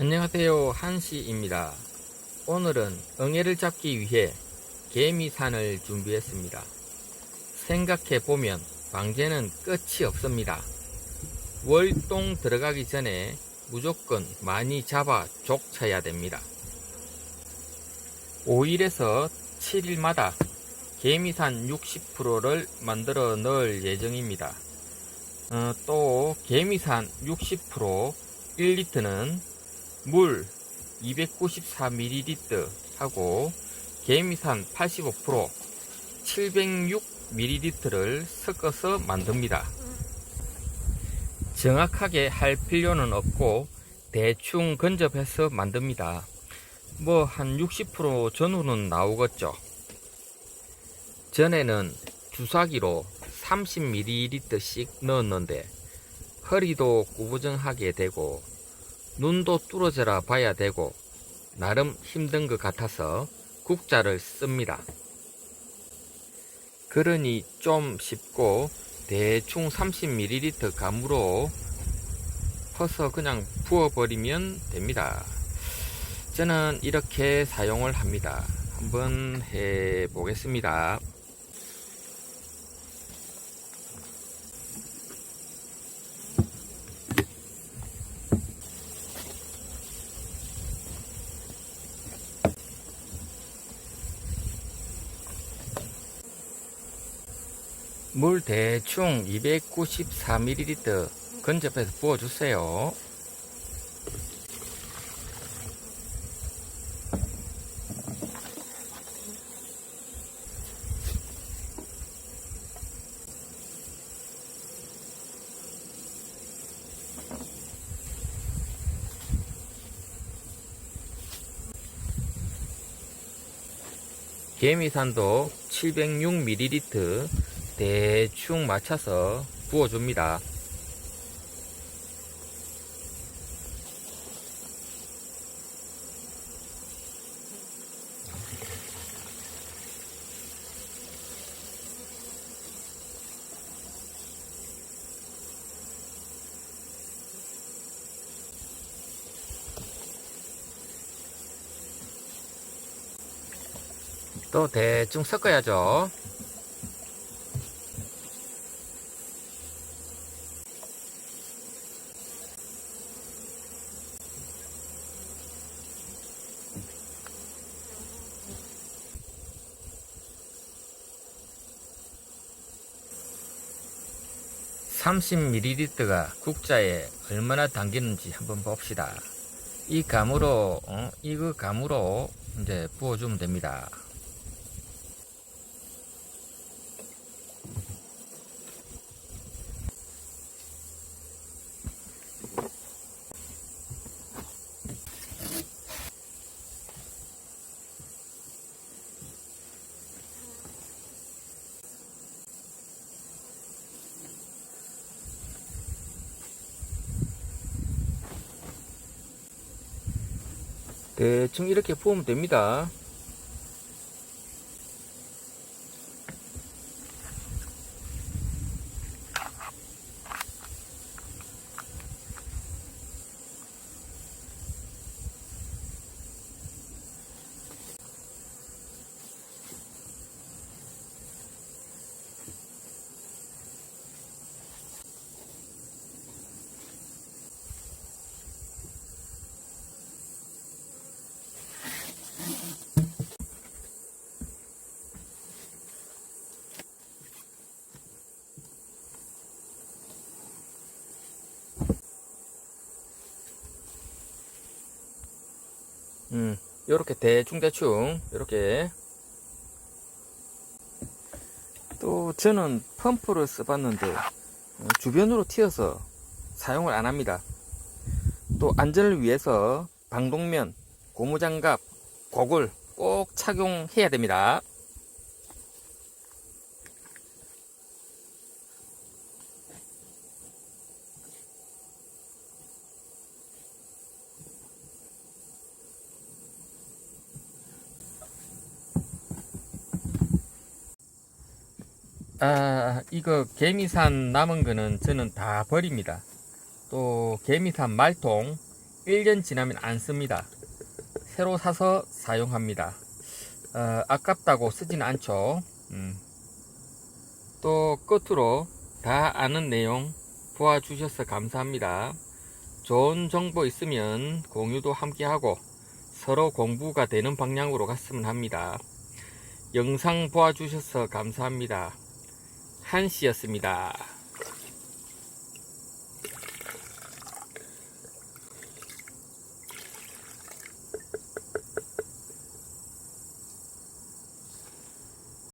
안녕하세요. 한시입니다. 오늘은 응애를 잡기 위해 개미산을 준비했습니다. 생각해보면 방제는 끝이 없습니다. 월동 들어가기 전에 무조건 많이 잡아 족쳐야 됩니다. 5일에서 7일마다 개미산 60%를 만들어 넣을 예정입니다. 어, 또 개미산 60% 1리터는 물 294ml 하고 개미산 85% 706ml를 섞어서 만듭니다. 정확하게 할 필요는 없고 대충 건접해서 만듭니다. 뭐 한 60% 전후는 나오겠죠. 전에는 주사기로 30ml씩 넣었는데 허리도 구부정하게 되고 눈도 뚫어져라 봐야 되고 나름 힘든 것 같아서 국자를 씁니다. 그러니 좀 쉽고 대충 30ml 감으로 퍼서 그냥 부어버리면 됩니다. 저는 이렇게 사용을 합니다. 한번 해 보겠습니다. 물 대충 294ml 건접해서 부어주세요. 개미산도 706ml 대충 맞춰서 부어줍니다. 또 대충 섞어야죠. (30ml가) 국자에 얼마나 담기는지 한번 봅시다. 이 감으로 어, 이거 감으로 이제 부어주면 됩니다 대충 이렇게 부으면 됩니다. 음, 요렇게 대충 대충, 요렇게. 또, 저는 펌프를 써봤는데, 어, 주변으로 튀어서 사용을 안 합니다. 또, 안전을 위해서 방독면, 고무장갑, 고글 꼭 착용해야 됩니다. 아, 이거 개미산 남은 거는 저는 다 버립니다. 또 개미산 말통 1년 지나면 안 씁니다. 새로 사서 사용합니다. 어, 아깝다고 쓰지는 않죠. 음. 또 끝으로 다 아는 내용 보아주셔서 감사합니다. 좋은 정보 있으면 공유도 함께 하고 서로 공부가 되는 방향으로 갔으면 합니다. 영상 보아주셔서 감사합니다. 한시였습니다.